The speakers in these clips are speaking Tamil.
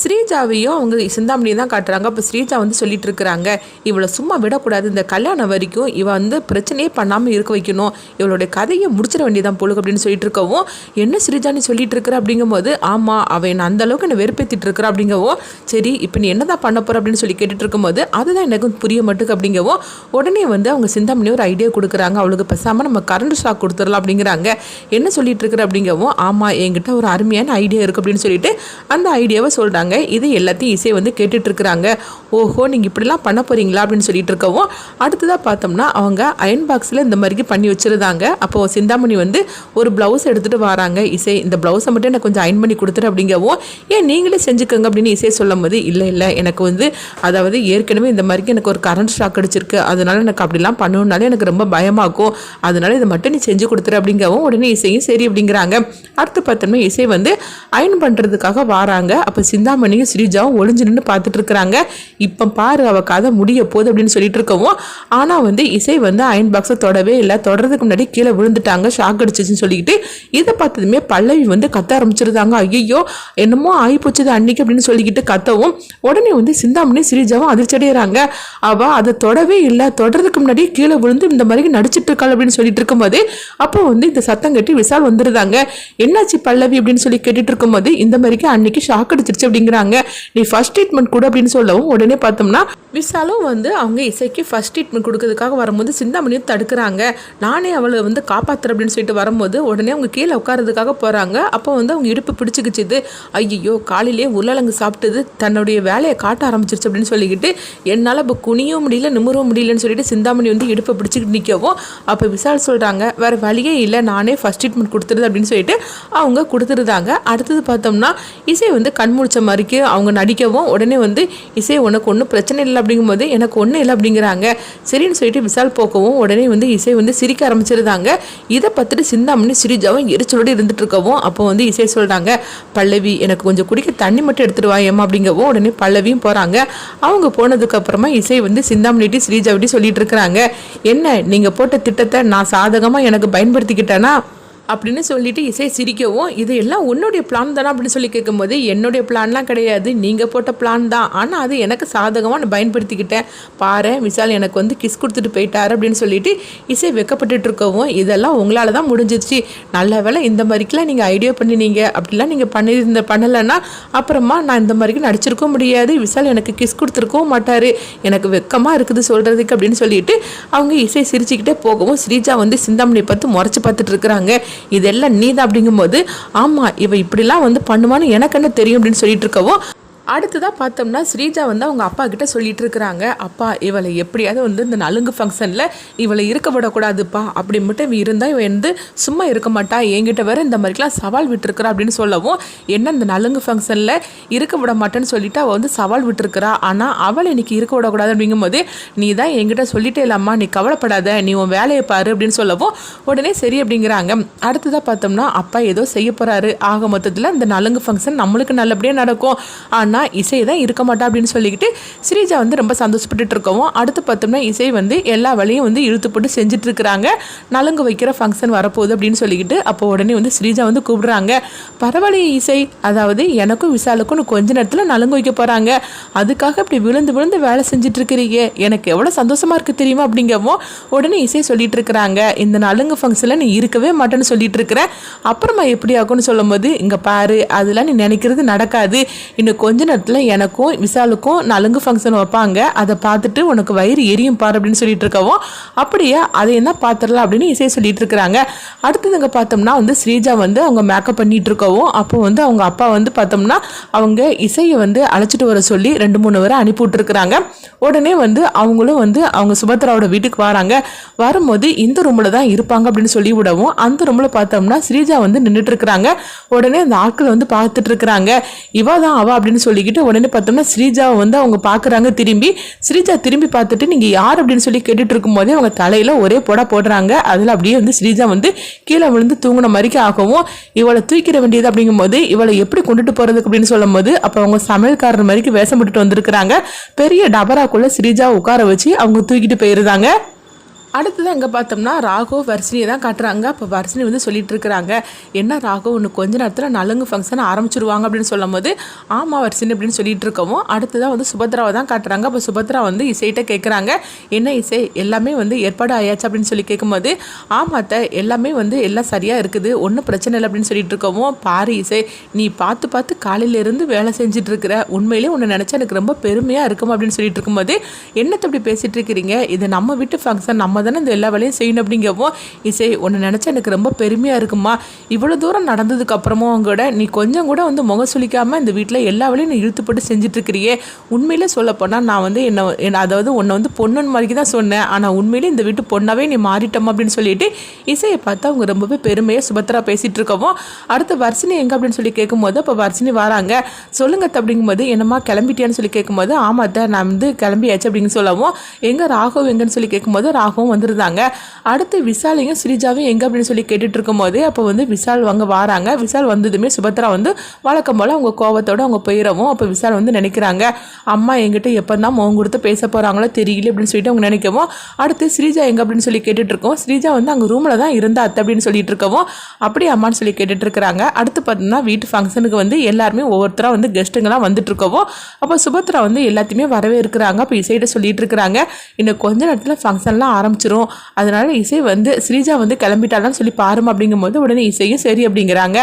ஸ்ரீஜாவையும் அவங்க சிந்தாமணியும் தான் காட்டுறாங்க. அப்போ ஸ்ரீஜா வந்து சொல்லிட்டு இருக்கிறாங்க இவளை சும்மா விடக்கூடாது. இந்த கல்யாணம் வரைக்கும் இவ வந்து பிரச்சனையே பண்ணாமல் இருக்க வைக்கணும். இவளுடைய கதையை முடிச்சிட வேண்டியதான் போலுக்கு அப்படின்னு சொல்லிட்டு இருக்கவும் என்ன ஸ்ரீஜா நீ சொல்லிட்டு இருக்கிற அப்படிங்கும்போது ஆமாம் அவன் என்ன அந்த அளவுக்கு என்ன வெறுப்பேற்றிட்டு இருக்கிற அப்படிங்கவும் சரி இப்போ நீ என்னதான் பண்ண போற? அப்படின்னு சொல்லி கேட்டுட்டு இருக்கும்போது அதுதான் எனக்கு புரிய மாட்டுக்கு அப்படிங்கவும் உடனே வந்து அவங்க சிந்தாமணி ஒரு ஐடியா கொடுக்குறாங்க. அவளுக்கு பேசாமல் நம்ம கரண்ட் ஷாக் கொடுத்துடலாம். அப்படிங்கிறாங்க. என்ன சொல்லிட்டு இருக்கிற அப்படிங்கவும் ஆமாம் என்கிட்ட ஒரு அருமையான ஐடியா இருக்குது அப்படின்னு சொல்லிட்டு அந்த ஐடியாவை சொல்கிறாங்க இது எல்லாத்தையும் இசை வந்து கேட்டுட்ருக்குறாங்க. ஓஹோ நீங்கள் இப்படிலாம் பண்ண போறீங்களா அப்படின்னு சொல்லிட்டு இருக்கவும் அடுத்ததாக பார்த்தோம்னா அவங்க அயன் பாக்ஸில் இந்த மாதிரிக்கு பண்ணி வச்சுருந்தாங்க. அப்போது சிந்தாமணி வந்து ஒரு ப்ளவுஸ் எடுத்துகிட்டு வராங்க. இசை இந்த ப்ளவுஸை மட்டும் எனக்கு கொஞ்சம் அயன் பண்ணி கொடுத்துரு அப்படிங்கவும் ஏன் நீங்களே செஞ்சுக்கோங்க அப்படின்னு இசை சொல்லும் போது இல்லை இல்லை எனக்கு வந்து அதாவது ஏற்கனவே இந்த மாதிரி எனக்கு ஒரு கரண்ட் ஷாக் அடிச்சிருக்கு. அதனால எனக்கு அப்படிலாம் பண்ணணுனாலே எனக்கு ரொம்ப பயமாகும். அதனால இதை மட்டும் நீ செஞ்சு கொடுத்துரு அப்படிங்கவும் உடனே இசையும் சரி அப்படிங்கிறாங்க. அடுத்து பார்த்தோம்னா இசை வந்து அயன் பண்ணுறதுக்காக வராங்க. அப்போ சிந்தாமணியும் ஸ்ரீஜாவும் ஒளிஞ்சு நின்று பார்த்துட்டு இருக்கிறாங்க. இப்போ பாரு அவள் கதை முடிய போகுது அப்படின்னு சொல்லிட்டு இருக்கவும் ஆனால் வந்து இசை வந்து அயன் பாக்ஸை தொடவே இல்லை. தொடறதுக்கு முன்னாடி கீழே விழுந்துட்டாங்க ஷாக் அடிச்சிச்சுன்னு சொல்லிக்கிட்டு இதை பார்த்ததுமே பல்லவி வந்து கத்த ஆரம்பிச்சிருந்தாங்க. ஐயோ என்னமோ ஆகி போச்சது அன்னைக்கு அப்படின்னு சொல்லிக்கிட்டு கத்தவும் உடனே வந்து சிந்தாமணி ஸ்ரீஜாவும் அதிர்ச்சி அடைகிறாங்க அவள் அதை தொடவே இல்லை. தொடறதுக்கு முன்னாடி கீழே விழுந்து இந்த மாதிரி நடிச்சிட்டு இருக்காள் அப்படின்னு சொல்லிட்டு இருக்கும்போது அப்போ வந்து இந்த சத்தம் கட்டி விசால் வந்துருந்தாங்க என்னாச்சு பல்லவி அப்படின்னு சொல்லி கேட்டுட்டு இருக்கும்போது இந்த மாதிரிக்கு அன்னைக்கு ஷாக் அடிச்சிருச்சு அப்படிங்கிறாங்க. நீ ஃபர்ஸ்ட் ட்ரீட்மெண்ட் கூட அப்படின்னு சொல்லவும் உடனே பார்த்தோம்னா விசாலும் வந்து அவங்க இசைக்கு ஃபஸ்ட் ட்ரீட்மெண்ட் கொடுக்கறதுக்காக வரும்போது சிந்தாமணியும் தடுக்கிறாங்க. நானே அவளை வந்து காப்பாற்றுறேன் அப்படின்னு சொல்லிட்டு வரும்போது உடனே அவங்க கீழே உட்காரதுக்காக போகிறாங்க அப்போ வந்து அவங்க இடுப்பு பிடிச்சிக்கிச்சுது ஐயோ காலையிலேயே உருளலங்கு சாப்பிட்டது. தன்னுடைய வேலையை காட்ட ஆரம்பிச்சிருச்சு அப்படின்னு சொல்லிக்கிட்டு என்னால் இப்போ குனியவும் முடியல நிமிரவும் முடியலன்னு சொல்லிட்டு சிந்தாமணி வந்து இடுப்பை பிடிச்சிக்கிட்டு நிற்கவும் அப்போ விசால் சொல்கிறாங்க வேறு வழியே இல்லை. நானே ஃபர்ஸ்ட் ட்ரீட்மெண்ட் கொடுத்துருது அப்படின்னு சொல்லிட்டு அவங்க கொடுத்துருந்தாங்க. அடுத்தது பார்த்தோம்னா இசை வந்து கண் முடிச்ச மாதிரிக்கு அவங்க நடிக்கவும் உடனே வந்து இசை உனக்கு ஒன்றும் பிரச்சனை இல்லை அப்படிங்கும்போது எனக்கு ஒன்றும் இல்லை அப்படிங்கிறாங்க. சரின்னு சொல்லிட்டு விசால் போக்கவும் உடனே வந்து இசை வந்து சிரிக்க ஆரம்பிச்சிருந்தாங்க. இதை பார்த்துட்டு சிந்தாமணி சிரிஜாவும் எரிச்சலோடு இருந்துட்டு இருக்கவும் அப்போ வந்து இசை சொல்கிறாங்க பல்லவி எனக்கு கொஞ்சம் குடிக்க தண்ணி மட்டும் எடுத்துட்டு வா அப்படிங்கவும் உடனே பல்லவியும் போகிறாங்க அவங்க போனதுக்கப்புறமா இசை வந்து சிந்தாமணிட்டி ஸ்ரீஜாவிட்டி சொல்லிட்டு இருக்கிறாங்க என்ன நீங்கள் போட்ட திட்டத்தை நான் சாதகமாக எனக்கு பயன்படுத்திக்கிட்டேன்னா அப்படின்னு சொல்லிட்டு இசை சிரிக்கவும் இது எல்லாம் உன்னுடைய பிளான் தானே அப்படின்னு சொல்லி கேட்கும்போது என்னுடைய பிளான்லாம் கிடையாது. நீங்கள் போட்ட பிளான் தான். ஆனால் அது எனக்கு சாதகமாக நான் பயன்படுத்திக்கிட்டேன். பாரு விசால் எனக்கு வந்து கிஸ் கொடுத்துட்டு போயிட்டாரு அப்படின்னு சொல்லிட்டு இசை வெக்கப்பட்டுட்டு இருக்கவும் இதெல்லாம் உங்களால் தான் முடிஞ்சிருச்சு. நல்ல வேலை இந்த மாதிரிக்கெலாம் நீங்கள் ஐடியா பண்ணினீங்க. அப்படிலாம் நீங்கள் பண்ணியிருந்த பண்ணலைன்னா அப்புறமா நான் இந்த மாதிரிக்கு நடிச்சிருக்க முடியாது. விசால் எனக்கு கிஸ் கொடுத்துருக்கவும் மாட்டார். எனக்கு வெக்கமாக இருக்குது சொல்கிறதுக்கு அப்படின்னு சொல்லிட்டு அவங்க இசை சிரிச்சுக்கிட்டே போகவும் ஸ்ரீஜா வந்து சிந்தாமணி பார்த்து முறைச்சி பார்த்துட்டு இருக்கிறாங்க. இதெல்லாம் நீ தான் அப்படிங்கும்போது ஆமாம் இவ இப்படிலாம் வந்து பண்ணுவான்னு எனக்கு என்ன தெரியும் அப்படின்னு சொல்லிட்டு இருக்கவும் அடுத்ததாக பார்த்தோம்னா ஸ்ரீஜா வந்து அவங்க அப்பா கிட்ட சொல்லிட்டு இருக்கிறாங்க. அப்பா இவளை எப்படியாவது வந்து இந்த நலுங்கு ஃபங்க்ஷனில் இவளை இருக்க விடக்கூடாதுப்பா. அப்படி மட்டும் இவ இருந்தால் இவன் வந்து சும்மா இருக்க மாட்டா. என்கிட்ட வேற இந்த மாதிரிலாம் சவால் விட்டுருக்குறா அப்படின்னு சொல்லவும் என்ன இந்த நலுங்கு ஃபங்க்ஷனில் இருக்க விட மாட்டேன்னு சொல்லிட்டு அவள் வந்து சவால் விட்டுருக்குறா. ஆனால் அவளை இன்னைக்கு இருக்க விடக்கூடாது. அப்படிங்கும்போது நீ தான் என்கிட்ட சொல்லிட்டே இல்லாமா நீ கவலைப்படாத. நீ உன் வேலையை பாரு. அப்படின்னு சொல்லவும் உடனே சரி அப்படிங்கிறாங்க. அடுத்ததாக பார்த்தோம்னா அப்பா ஏதோ செய்ய போகிறாரு ஆக மொத்தத்தில் இந்த நலுங்கு ஃபங்க்ஷன் நம்மளுக்கு நல்லபடியாக நடக்கும். ஆனால் இசை தான் இருக்க மாட்டா அப்படின்னு சொல்லிக்கிட்டு ஸ்ரீஜா வந்து ரொம்ப சந்தோஷப்பட்டுட்டு இருக்கவும் அடுத்து பார்த்தோம்னா இசை வந்து எல்லா வேலையும் வந்து இழுத்து போட்டு செஞ்சுட்டு இருக்கிறாங்க நலுங்கு வைக்கிற ஃபங்க்ஷன் வரப்போகுது அப்படின்னு சொல்லிக்கிட்டு அப்போ உடனே வந்து ஸ்ரீஜா வந்து கூப்பிடுறாங்க. பரவாயில்லையே இசை அதாவது எனக்கும் விசாலுக்கும் கொஞ்ச நேரத்தில் நலுங்கு வைக்க போகிறாங்க அதுக்காக இப்படி விழுந்து விழுந்து வேலை செஞ்சுட்டு இருக்கிறீங்க எனக்கு எவ்வளோ சந்தோஷமா இருக்கு தெரியுமா அப்படிங்கவும் உடனே இசை சொல்லிட்டு இருக்கிறாங்க இந்த நலுங்கு ஃபங்க்ஷனில் நீ இருக்கவே மாட்டேன்னு சொல்லிட்டு இருக்கிற அப்புறமா எப்படி ஆகும்னு சொல்லும்போது இங்கே பாரு அதெல்லாம் நீ நினைக்கிறது நடக்காது. இன்னும் கொஞ்ச நேரத்தில் எனக்கும் விசாலுக்கும் நலுங்கு ஃபங்க்ஷன் வைப்பாங்க. அதை பார்த்துட்டு உனக்கு வயிறு எரியும் பாரு அப்படின்னு சொல்லிட்டு இருக்கவும் அப்படியே அதை என்ன பார்த்துடலாம் அப்படின்னு இசையை சொல்லிட்டு இருக்கிறாங்க. அடுத்ததுங்க பார்த்தோம்னா வந்து ஸ்ரீஜா வந்து அவங்க மேக்கப் பண்ணிட்டு இருக்கவும் அப்போ வந்து அவங்க அப்பா வந்து பார்த்தோம்னா அவங்க இசையை வந்து அழைச்சிட்டு வர சொல்லி ரெண்டு மூணு பேரை அனுப்பி விட்டுருக்குறாங்க. உடனே வந்து அவங்களும் வந்து அவங்க சுபத்ராவோட வீட்டுக்கு வராங்க. வரும்போது இந்த ரூமில் தான் இருப்பாங்க அப்படின்னு சொல்லி விடவும் அந்த ரூமில் பார்த்தோம்னா ஸ்ரீஜா வந்து நின்றுட்டு இருக்கிறாங்க. உடனே அந்த ஆட்கள் வந்து பார்த்துட்டு இருக்கிறாங்க. இவா தான் அவ அப்படின்னு சொல்லிக்கிட்டு உடனே பார்த்தோம்னா ஸ்ரீஜாவை வந்து அவங்க பார்க்குறாங்க திரும்பி. ஸ்ரீஜா திரும்பி பார்த்துட்டு நீங்கள் யார் அப்படின்னு சொல்லி கேட்டுட்டு இருக்கும்போதே அவங்க தலையில் ஒரே புடா போடுறாங்க. அதில் அப்படியே வந்து ஸ்ரீஜா வந்து கீழே விழுந்து தூங்கின மாதிரிக்கு ஆகவும் இவளை தூக்கிட வேண்டியது அப்படிங்கும்போது இவளை எப்படி கொண்டுட்டு போகிறதுக்கு அப்படின்னு சொல்லும்போது அப்போ அவங்க சமையல்காரர் மாதிரிக்கு வேஷம் போட்டுட்டு வந்திருக்கிறாங்க. பெரிய டபராக்குள்ளே ஸ்ரீஜா உட்கார வச்சு அவங்க தூக்கிட்டு போயிருந்தாங்க. அடுத்தது அங்கே பார்த்தோம்னா ராகு வர்ஷினியை தான் காட்டுறாங்க. அப்போ வர்ஷினி வந்து சொல்லிட்டு இருக்கிறாங்க என்ன ராகு ஒன்று கொஞ்ச நேரத்தில் நலுங்கு ஃபங்க்ஷன் ஆரம்பிச்சிருவாங்க அப்படின்னு சொல்லும் போது ஆமாம் வர்ஷினி அப்படின்னு சொல்லிட்டு இருக்கவும் அடுத்ததான் வந்து சுபத்ராவை தான் காட்டுறாங்க. அப்போ சுபத்ரா வந்து இசைகிட்ட கேட்குறாங்க என்ன இசை? எல்லாமே வந்து ஏற்பாடு ஆயாச்சு அப்படின்னு சொல்லி கேட்கும்போது ஆமாத்த எல்லாமே வந்து எல்லாம் சரியாக இருக்குது ஒன்றும் பிரச்சனை இல்லை அப்படின்னு சொல்லிட்டு இருக்கவும் பாரு இசை நீ பார்த்து பார்த்து காலையிலேருந்து வேலை செஞ்சுட்டு இருக்கிற உண்மையிலேயே உன்னை நினச்சா எனக்கு ரொம்ப பெருமையாக இருக்கும் அப்படின்னு சொல்லிட்டு இருக்கும்போது என்னத்தை அப்படி பேசிகிட்டு இருக்கிறீங்க இது நம்ம வீட்டு ஃபங்க்ஷன் நம்ம தானே இந்த எல்லா வேலையும் செய்யணும் அப்படிங்கப்போ இசை ஒன்று நினச்சா எனக்கு ரொம்ப பெருமையாக இருக்குமா? இவ்வளோ தூரம் நடந்ததுக்கு அப்புறமும் கூட நீ கொஞ்சம் கூட வந்து முகம் சுளிக்காமல் இந்த வீட்டில் எல்லா வேலையும் நீ இழுத்துப்பட்டு செஞ்சுட்ருக்கிறியே உண்மையிலே சொல்லப்போனால் நான் வந்து என்ன என் அதாவது உன்னை வந்து பொண்ணுன்னு மாதிரி தான் சொன்னேன். ஆனால் உண்மையிலே இந்த வீட்டு பொண்ணாவே நீ மாறிட்டோம் அப்படின்னு சொல்லிட்டு இசையை பார்த்து அவங்க ரொம்பவே பெருமையாக சுபத்ரா பேசிகிட்டு இருக்கவும் அடுத்து வர்ஷினி எங்கே அப்படின்னு சொல்லி கேட்கும்போது அப்போ வர்ஷினி வராங்க. சொல்லுங்க அப்படிங்கும்போது என்னம்மா கிளம்பிட்டியான்னு சொல்லி கேட்கும்போது ஆமாம் அத்தை நான் வந்து கிளம்பியாச்சு அப்படின்னு சொல்லவும் எங்கே ராகவ் எங்கன்னு சொல்லி கேட்கும்போது ராகவும் வந்திருந்தாங்க. அடுத்து விசாலையும் ஸ்ரீஜாவையும் எங்கே அப்படின்னு சொல்லி கேட்டுட்டு இருக்கும்போது அப்போ வந்து விசால் அங்கே வராங்க. விசால் வந்ததுமே சுபத்ரா வந்து வழக்கம் போல் அவங்க கோவத்தோட அவங்க போயிடவும் அப்போ விசால் வந்து நினைக்கிறாங்க அம்மா எங்கிட்ட எப்போ தான் மோகம் கொடுத்து பேச போகிறாங்களோ தெரியல அப்படின்னு சொல்லிட்டு அவங்க நினைக்கவும் அடுத்து ஸ்ரீஜா எங்கே அப்படின்னு சொல்லி கேட்டுட்டு இருக்கோம் ஸ்ரீஜா வந்து அங்கே ரூமில் தான் இருந்தா அத்தை அப்படின்னு சொல்லிட்டு இருக்கவும் அப்படி அம்மான்னு சொல்லி கேட்டுட்டு இருக்கிறாங்க அடுத்து பார்த்தீங்கன்னா வீட்டு ஃபங்க்ஷனுக்கு வந்து எல்லாருமே ஒவ்வொருத்தராக வந்து கெஸ்ட்டுங்கெல்லாம் வந்துட்டு இருக்கவும் அப்போ சுபத்ரா வந்து எல்லாத்தையுமே வரவே இருக்கிறாங்க அப்போ இசையிட்ட சொல்லிட்டு இருக்கிறாங்க இன்னும் கொஞ்ச நேரத்தில் ஃபங்க்ஷன்லாம் ஆரம்பிச்சிரும். அதனால இசை வந்து ஸ்ரீஜா வந்து கிளம்பிட்டாலும் சொல்லி பாரும் அப்படிங்கும்போது உடனே இசையும் சரி அப்படிங்கிறாங்க.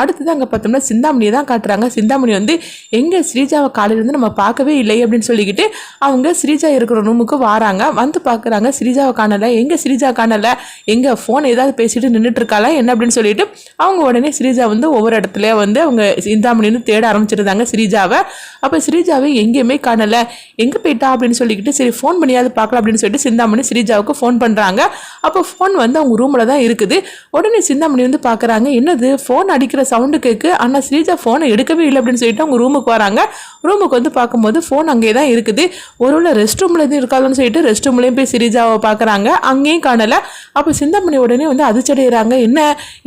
அடுத்தது அங்கே பார்த்தோம்னா சிந்தாமணியை தான் காட்டுறாங்க. சிந்தாமணி வந்து எங்கே ஸ்ரீஜாவை காலையிலேருந்து நம்ம பார்க்கவே இல்லை அப்படின்னு சொல்லிக்கிட்டு அவங்க ஸ்ரீஜா இருக்கிற ரூமுக்கு வராங்க. வந்து பார்க்குறாங்க ஸ்ரீஜாவை காணலை. எங்கே ஸ்ரீஜா காணலை? எங்கே ஃபோன் ஏதாவது பேசிட்டு நின்றுட்டு இருக்காளா? என்ன? அப்படின்னு சொல்லிட்டு அவங்க உடனே ஸ்ரீஜா வந்து ஒவ்வொரு இடத்துல வந்து அவங்க சிந்தாமணின்னு தேட ஆரம்பிச்சிருந்தாங்க ஸ்ரீஜாவை. அப்போ ஸ்ரீஜாவை எங்கேயுமே காணலை. எங்கே போயிட்டா? அப்படின்னு சொல்லிக்கிட்டு சரி ஃபோன் பண்ணியாவது பார்க்கலாம் அப்படின்னு சொல்லிட்டு சிந்தாமணி ஸ்ரீஜாவுக்கு ஃபோன் பண்ணுறாங்க அப்போ ஃபோன் வந்து அவங்க ரூமில் தான் இருக்குது. உடனே சிந்தாமணி வந்து பார்க்குறாங்க என்னது ஃபோன் அடிக்கிற சவுண்டு கேட்கு ஆனால் ஸ்ரீஜா ஃபோனை எடுக்கவே இல்லை அப்படின்னு சொல்லிட்டு அவங்க ரூமுக்கு வராங்க. ரூமுக்கு வந்து பார்க்கும்போது ஃபோன் அங்கேயே தான் இருக்குது. ஒருவேளை ரெஸ்ட் ரூமில் எதுவும் இருக்காதுன்னு சொல்லிட்டு ரெஸ்ட் ரூம்லேயும் போய் ஸ்ரீஜாவை பார்க்குறாங்க அங்கேயும் காணலை. அப்போ சிந்தாமணி உடனே வந்து அதிர்ச்சடைகிறாங்க என்ன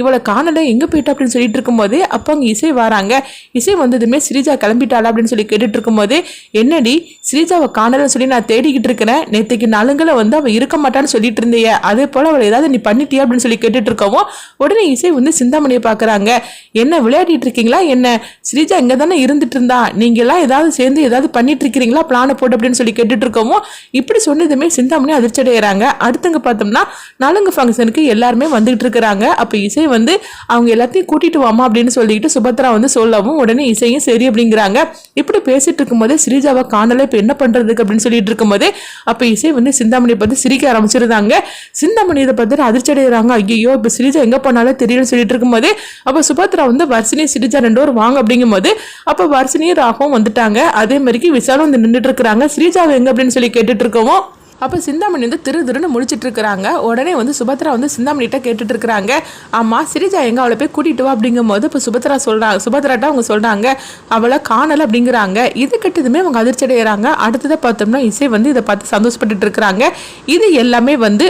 இவளை காணலை? எங்கே போயிட்டா? அப்படின்னு சொல்லிட்டு இருக்கும்போதே அப்போ அங்கே இசை வராங்க. இசை வந்ததுமே ஸ்ரீஜா கிளம்பிட்டாளா அப்படின்னு சொல்லி கேட்டுட்டு இருக்கும்போது என்னடி ஸ்ரீஜாவை காணலைன்னு சொல்லி நான் தேடிக்கிட்டு இருக்கிறேன். நேற்றுக்கு நாளுங்களை வந்து அவள் இருக்க மாட்டான்னு சொல்லிட்டு இருந்தீங்க. அதே போல் அவள் ஏதாவது நீ பண்ணிட்டியா அப்படின்னு சொல்லி கேட்டுட்டு இருக்கவும் உடனே இசை வந்து சிந்தாமணியை பார்க்குறாங்க. என்ன விளையாடிட்டு இருக்கீங்களா? என்ன? ஸ்ரீஜா இங்கே தானே இருந்துட்டு இருந்தா நீங்க எல்லாம் ஏதாவது சேர்ந்து ஏதாவது பண்ணிட்டு இருக்கிறீங்களா பிளானை போட்டு அப்படின்னு சொல்லி கேட்டுட்டு இருக்கவும் இப்படி சொன்னதுமே சிந்தாமணி அதிர்ச்சி அடைகிறாங்க அடுத்தங்க பார்த்தோம்னா நலுங்கு ஃபங்க்ஷனுக்கு எல்லாருமே வந்துகிட்டு இருக்கிறாங்க அப்போ இசை வந்து அவங்க எல்லாத்தையும் கூட்டிட்டு வாமா அப்படின்னு சொல்லிட்டு சுபத்ரா வந்து சொல்லவும் உடனே இசையும் சரி அப்படிங்கிறாங்க. இப்படி பேசிட்டு இருக்கும்போது ஸ்ரீஜாவை காணல இப்போ என்ன பண்றதுக்கு அப்படின்னு சொல்லிட்டு இருக்கும்போது அப்போ இசை வந்து சிந்தாமணியை பார்த்து சிரிக்க ஆரம்பிச்சிருந்தாங்க சிந்தாமணி இதை பார்த்துட்டு அதிர்ச்சி அடைகிறாங்க ஐயோ இப்போ ஸ்ரீஜா எங்கே போனாலும் தெரியலன்னு சொல்லிட்டு இருக்கும்போது அப்போ சுபத்ரா வந்து வர்ஷினி சிரிஜா ரெண்டு பேரும் வாங்க அப்படிங்கும்போது அப்போ வர்ஷினியும் ராகவும் வந்துட்டாங்க. அதே மாதிரிக்கு விசாலும் வந்து நின்றுட்டு இருக்கிறாங்க. ஸ்ரீஜாவை எங்கே அப்படின்னு சொல்லி கேட்டுட்டு இருக்கவும் அப்போ சிந்தாமணி வந்து திரு திருன்னு முடிச்சிட்டு இருக்கிறாங்க உடனே வந்து சுபத்ரா வந்து சிந்தாமணிகிட்ட கேட்டுட்டு இருக்கிறாங்க ஆமாம் சிரிஜா எங்கே அவளை போய் கூட்டிட்டு வா அப்படிங்கும்போது இப்போ சுபத்ரா சொல்கிறாங்க சுபத்ராட்ட அவங்க சொல்கிறாங்க அவளை காணல அப்படிங்கிறாங்க. இது கெட்டதுமே அவங்க அதிர்ச்சி அடைகிறாங்க அடுத்ததை பார்த்தோம்னா இசை வந்து இதை பார்த்து சந்தோஷப்பட்டுட்டு இருக்கிறாங்க இது எல்லாமே வந்து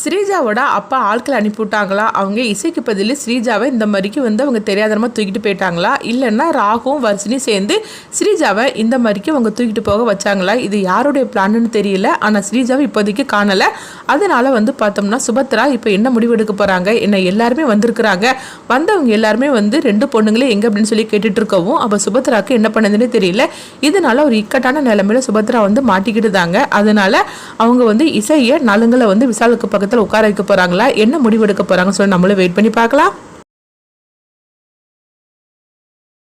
ஸ்ரீஜாவோட அப்பா ஆட்கள் அனுப்பிவிட்டாங்களா? அவங்க இசைக்கு பதில் ஸ்ரீஜாவை இந்த மாதிரிக்கு வந்து அவங்க தெரியாதனமாக தூக்கிட்டு போயிட்டாங்களா? இல்லைன்னா ராகுவும் வர்ஷினி சேர்ந்து ஸ்ரீஜாவை இந்த மாதிரிக்கு அவங்க தூக்கிட்டு போக வச்சாங்களா? இது யாருடைய பிளான்னு தெரியல. ஆனால் ஸ்ரீஜாவை இப்போதைக்கு காணலை. அதனால் வந்து பார்த்தோம்னா சுபத்ரா இப்போ என்ன முடிவு எடுக்க போகிறாங்க என்ன எல்லாருமே வந்திருக்கிறாங்க. வந்தவங்க எல்லாருமே வந்து ரெண்டு பொண்ணுங்களே எங்கே அப்படின்னு சொல்லி கேட்டுட்டு இருக்கவும் அப்போ சுபத்ராக்கு என்ன பண்ணதுன்னு தெரியல. இதனால ஒரு இக்கட்டான நிலைமையில சுபத்ரா வந்து மாட்டிக்கிட்டுதாங்க. அதனால அவங்க வந்து இசையை நலுங்களை வந்து விசாலுக்கு பக்கத்தில் உட்கார வைக்க போகிறாங்களா என்ன முடிவு எடுக்க போகிறாங்கன்னு சொல்லி நம்மளும் வெயிட் பண்ணி பார்க்கலாம்.